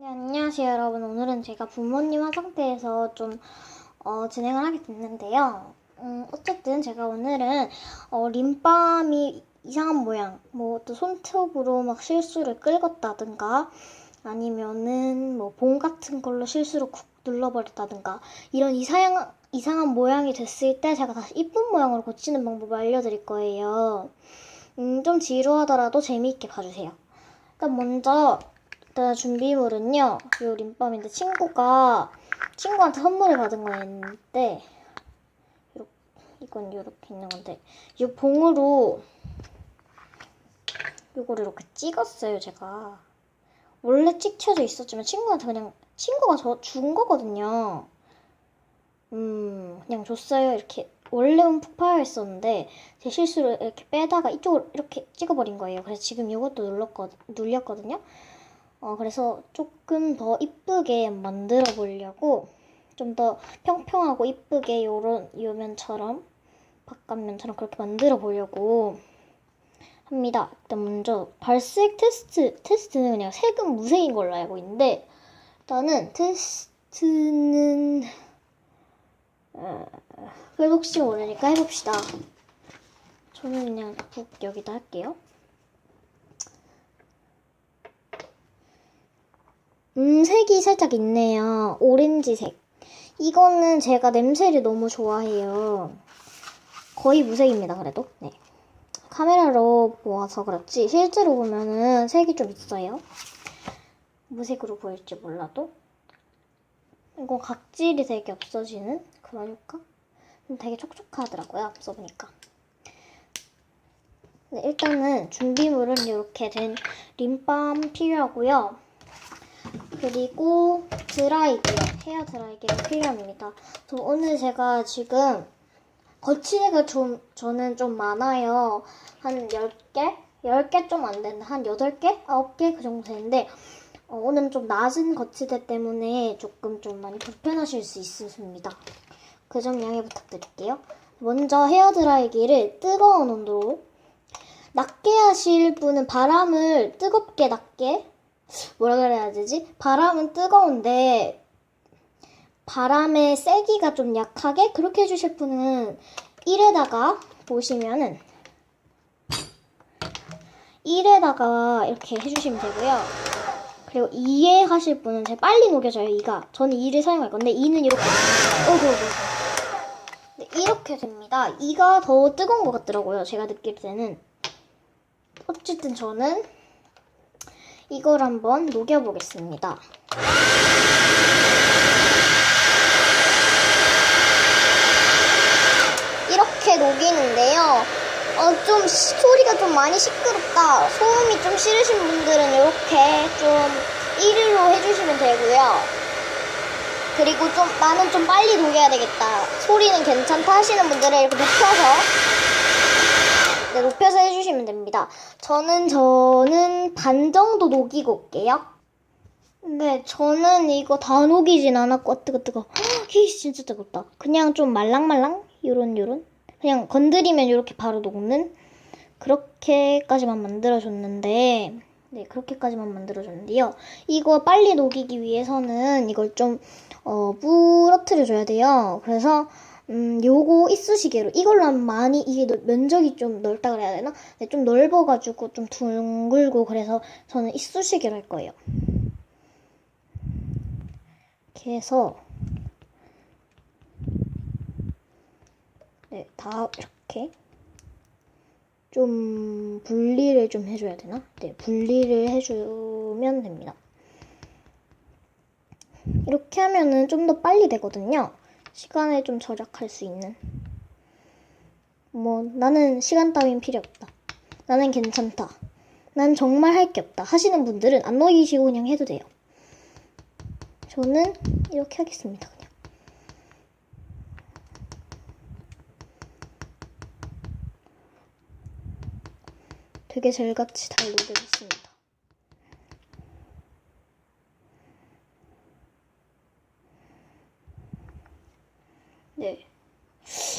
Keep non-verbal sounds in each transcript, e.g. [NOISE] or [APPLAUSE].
네, 안녕하세요, 여러분. 오늘은 제가 부모님 화장대에서 좀 어, 진행을 하게 됐는데요. 음, 어쨌든 제가 오늘은 어, 림밤이 이상한 모양, 뭐 또 손톱으로 막 실수를 긁었다든가 아니면은 뭐 봉 같은 걸로 실수로 쿡 눌러버렸다든가 이런 이상한 이상한 모양이 됐을 때 제가 다시 이쁜 모양으로 고치는 방법을 알려드릴 거예요. 음, 좀 지루하더라도 재미있게 봐주세요. 일단 먼저 일단 준비물은요. 요 림밤인데 친구가 친구한테 선물을 받은 거였는데 요렇게, 이건 이렇게 있는 건데 이 봉으로 요거를 이렇게 찍었어요. 제가 원래 찍혀져 있었지만 친구한테 그냥 친구가 저 준 거거든요. 음 그냥 줬어요. 이렇게 원래는 푹 파여 있었는데 제 실수로 이렇게 빼다가 이쪽으로 이렇게 찍어버린 거예요. 그래서 지금 이것도 눌렀거, 눌렸거든요. 어, 그래서 조금 더 이쁘게 만들어 보려고 좀 더 평평하고 이쁘게 요런 요 면처럼 바깥면처럼 그렇게 만들어 보려고 합니다. 일단 먼저 발색 테스트 테스트는 그냥 색은 무색인 걸로 알고 있는데 일단은 테스트는 어, 그래도 혹시 모르니까 해봅시다. 저는 그냥 북 여기다 할게요. 음, 색이 살짝 있네요. 오렌지색. 이거는 제가 냄새를 너무 좋아해요. 거의 무색입니다, 그래도. 네. 카메라로 보아서 그렇지, 실제로 보면은 색이 좀 있어요. 무색으로 보일지 몰라도. 이거 각질이 되게 없어지는 그런 효과? 근데 되게 촉촉하더라고요, 앞서 보니까. 네, 일단은 준비물은 이렇게 된 림밤 필요하고요. 그리고 드라이기요. 헤어 드라이기가 필요합니다. 저 오늘 제가 지금 거치대가 좀 저는 좀 많아요. 한 10개? 10개 좀 안 되는데 한 8개? 9개 그 정도 되는데 어, 오늘은 좀 낮은 거치대 때문에 조금 좀 많이 불편하실 수 있습니다. 그 점 양해 부탁드릴게요. 먼저 헤어 드라이기를 뜨거운 온도로 낮게 하실 분은 바람을 뜨겁게 낮게 뭐라 그래야 되지? 바람은 뜨거운데 바람의 세기가 좀 약하게 그렇게 해주실 분은 1에다가 보시면은 1에다가 이렇게 해주시면 되고요. 그리고 2에 하실 분은 제가 빨리 녹여져요, 2가. 저는 2를 사용할 건데 2는 이렇게 어구 어구 네, 이렇게 됩니다. 2가 더 뜨거운 것 같더라고요, 제가 느낄 때는. 어쨌든 저는 이걸 한번 녹여보겠습니다. 이렇게 녹이는데요. 어, 좀 시- 소리가 좀 많이 시끄럽다. 소음이 좀 싫으신 분들은 이렇게 좀 1위로 해주시면 되고요. 그리고 좀 나는 좀 빨리 녹여야 되겠다. 소리는 괜찮다 하시는 분들은 이렇게 높여서 네, 높여서 해주시면 됩니다. 저는 저는 반 정도 녹이고 올게요. 네, 저는 이거 다 녹이진 않았고 아, 뜨거 뜨거. [GASPS] 히 진짜 뜨겁다. 그냥 좀 말랑말랑 요런 요런 그냥 건드리면 이렇게 바로 녹는 그렇게까지만 만들어줬는데 네 그렇게까지만 만들어줬는데요. 이거 빨리 녹이기 위해서는 이걸 좀 어, 부러뜨려줘야 돼요. 그래서 음, 요거 이쑤시개로 이걸로 하면 많이 이게 넓- 면적이 좀 넓다 그래야 되나? 네, 좀 넓어가지고 좀 둥글고 그래서 저는 이쑤시개로 할 거예요. 이렇게 해서 네, 다 이렇게 좀 분리를 좀 해줘야 되나? 네, 분리를 해주면 됩니다. 이렇게 하면은 좀 더 빨리 되거든요. 시간을 좀 절약할 수 있는. 뭐, 나는 시간 따윈 필요 없다. 나는 괜찮다. 난 정말 할 게 없다. 하시는 분들은 안 녹이시고 그냥 해도 돼요. 저는 이렇게 하겠습니다. 그냥. 되게 젤같이 잘 녹여졌습니다. 네.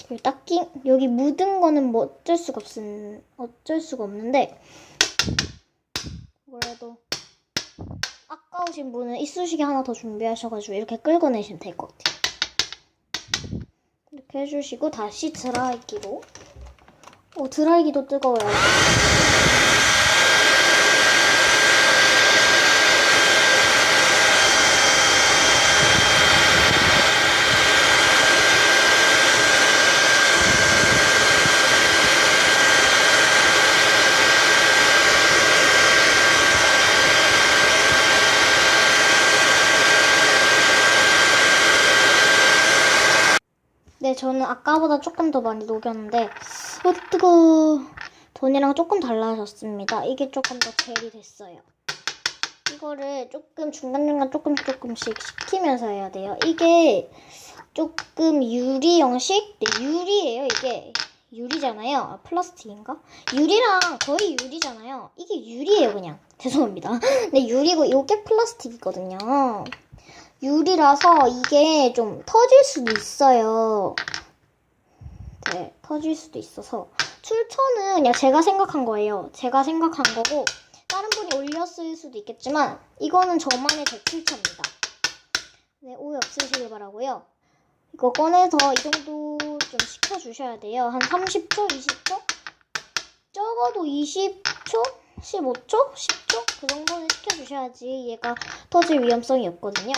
그리고 딱히 여기 묻은 거는 뭐 어쩔 수가 없은 어쩔 수가 없는데 그래도 아까 아까우신 분은 이쑤시개 하나 더 준비하셔가지고 이렇게 끌고 내시면 될 것 같아요. 이렇게 해주시고 다시 드라이기로. 오 드라이기도 뜨거워요. 아까보다 조금 더 많이 녹였는데, 어, 뜨거워. 전이랑 조금 달라졌습니다. 이게 조금 더 젤이 됐어요. 이거를 조금 중간중간 조금씩 조금씩 식히면서 해야 돼요. 이게 조금 유리 형식? 네, 유리예요, 이게. 유리잖아요. 아, 플라스틱인가? 유리랑 거의 유리잖아요. 이게 유리예요, 그냥. [LAUGHS] 죄송합니다. 네, 유리고 이게 플라스틱이거든요. 유리라서 이게 좀 터질 수도 있어요. 네, 터질 수도 있어서. 출처는 그냥 제가 생각한 거예요. 제가 생각한 거고, 다른 분이 올렸을 수도 있겠지만, 이거는 저만의 제 출처입니다. 네, 오해 없으시길 바라고요. 이거 꺼내서 이 정도 좀 식혀주셔야 돼요. 한 30초, 20초? 적어도 20초? 15초? 10초? 그 정도는 식혀주셔야지 얘가 터질 위험성이 없거든요.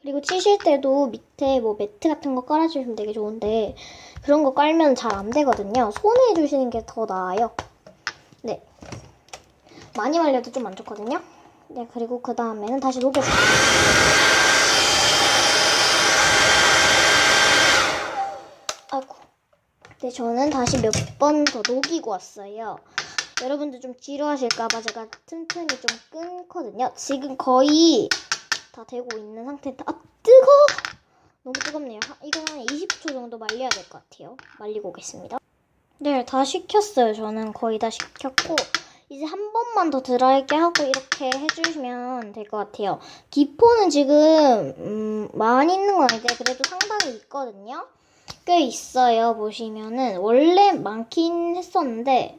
그리고 치실 때도 밑에 뭐 매트 같은 거 깔아주시면 되게 좋은데 그런 거 깔면 잘 안 되거든요. 손에 해주시는 게 더 나아요. 네. 많이 말려도 좀 안 좋거든요. 네, 그리고 그 다음에는 다시 녹여주세요. 아이고. 네, 저는 다시 몇 번 더 녹이고 왔어요. 여러분들 좀 지루하실까봐 제가 틈틈이 좀 끊거든요. 지금 거의 다 되고 있는 상태인데, 아, 뜨거! 너무 뜨겁네요. 한- 이건 한 20초 정도 말려야 될 것 같아요. 말리고 오겠습니다. 네, 다 식혔어요. 저는 거의 다 식혔고, 이제 한 번만 더 드라이게 하고 이렇게 해주시면 될 것 같아요. 기포는 지금, 음, 많이 있는 건 아닌데, 그래도 상당히 있거든요. 꽤 있어요. 보시면은, 원래 많긴 했었는데,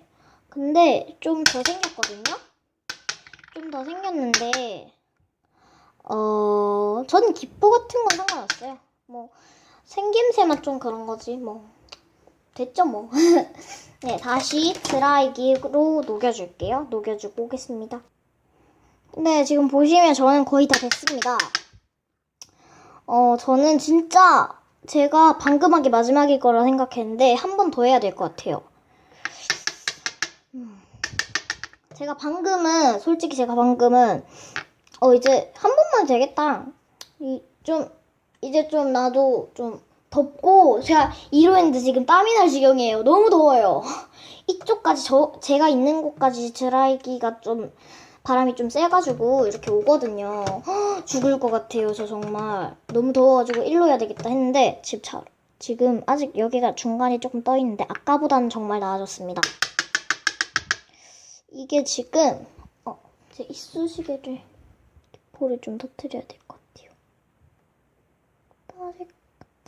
근데 좀 더 생겼거든요? 좀 더 생겼는데, 어, 저는 기포 같은 건 상관없어요. 뭐, 생김새만 좀 그런 거지, 뭐. 됐죠, 뭐. [LAUGHS] 네, 다시 드라이기로 녹여줄게요. 녹여주고 오겠습니다. 네, 지금 보시면 저는 거의 다 됐습니다. 어, 저는 진짜 제가 방금 한게 마지막일 거라 생각했는데 한 번 더 해야 될 것 같아요. 음. 제가 방금은 솔직히 제가 방금은 어 이제 한 번만 되겠다. 이 좀 이제 좀 나도 좀 덥고 제가 이로 했는데 지금 땀이 날 지경이에요. 너무 더워요. [LAUGHS] 이쪽까지 저 제가 있는 곳까지 드라이기가 좀 바람이 좀 세가지고 이렇게 오거든요. 헉, [GASPS] 죽을 것 같아요. 저 정말 너무 더워가지고 일로 해야 되겠다 했는데 지금 잘 지금 아직 여기가 중간이 조금 떠 있는데 아까보다는 정말 나아졌습니다. 이게 지금 어, 제 이쑤시개를 기포를 좀 터트려야 될 것 같아요. 따직, 따직, 따직.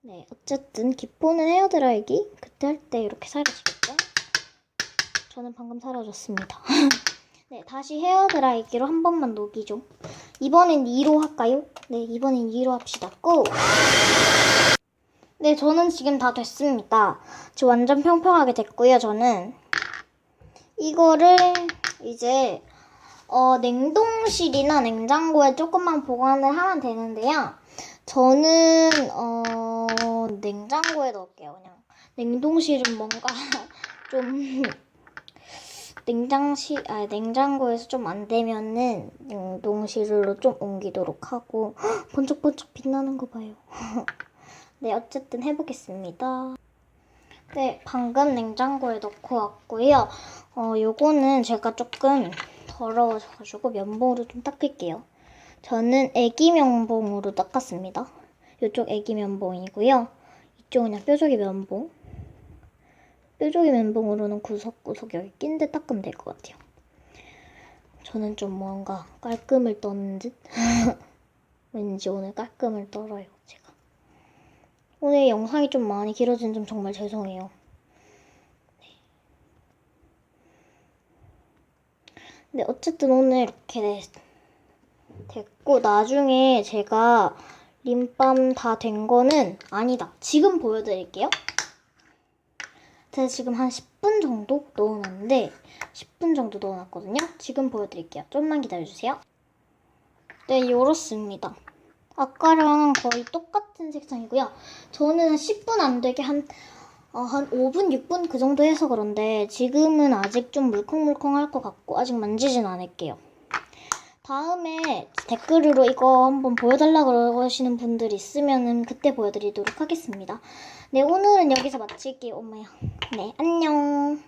네, 어쨌든 기포는 헤어드라이기 그때 할 때 이렇게 사라지겠죠? 저는 방금 사라졌습니다. [LAUGHS] 네, 다시 헤어드라이기로 한 번만 녹이죠. 이번엔 2로 할까요? 네, 이번엔 2로 합시다. 고! 네, 저는 지금 다 됐습니다. 지금 완전 평평하게 됐고요, 저는. 이거를 이제 어, 냉동실이나 냉장고에 조금만 보관을 하면 되는데요. 저는 어, 냉장고에 넣을게요. 그냥 냉동실은 뭔가 [LAUGHS] 좀 냉장실 아 냉장고에서 좀 안 되면은 냉동실로 좀 옮기도록 하고 헉, [GASPS] 번쩍번쩍 빛나는 거 봐요. [LAUGHS] 네, 어쨌든 해보겠습니다. 네, 방금 냉장고에 넣고 왔고요. 어, 요거는 제가 조금 더러워져가지고 면봉으로 좀 닦을게요. 저는 애기 면봉으로 닦았습니다. 이쪽 애기 면봉이고요. 이쪽은 그냥 뾰족이 면봉. 뾰족이 면봉으로는 구석구석 여기 낀 데 닦으면 될 것 같아요. 저는 좀 뭔가 깔끔을 떠는 듯? [LAUGHS] 왠지 오늘 깔끔을 떨어요, 제가. 오늘 영상이 좀 많이 길어진 점 정말 죄송해요. 네, 어쨌든 오늘 이렇게 됐고 나중에 제가 림밤 다 된 거는 아니다. 지금 보여드릴게요. 제가 지금 한 10분 정도 넣어놨는데 10분 정도 넣어놨거든요. 지금 보여드릴게요. 좀만 기다려주세요. 네, 이렇습니다. 아까랑 거의 똑같은 색상이고요. 저는 한 10분 안 되게 한, 어, 한 5분, 6분 그 정도 해서 그런데 지금은 아직 좀 물컹물컹할 것 같고 아직 만지진 않을게요. 다음에 댓글로 이거 한번 보여달라 그러시는 분들 있으면은 그때 보여드리도록 하겠습니다. 네, 오늘은 여기서 마칠게요. 엄마야. 네, 안녕.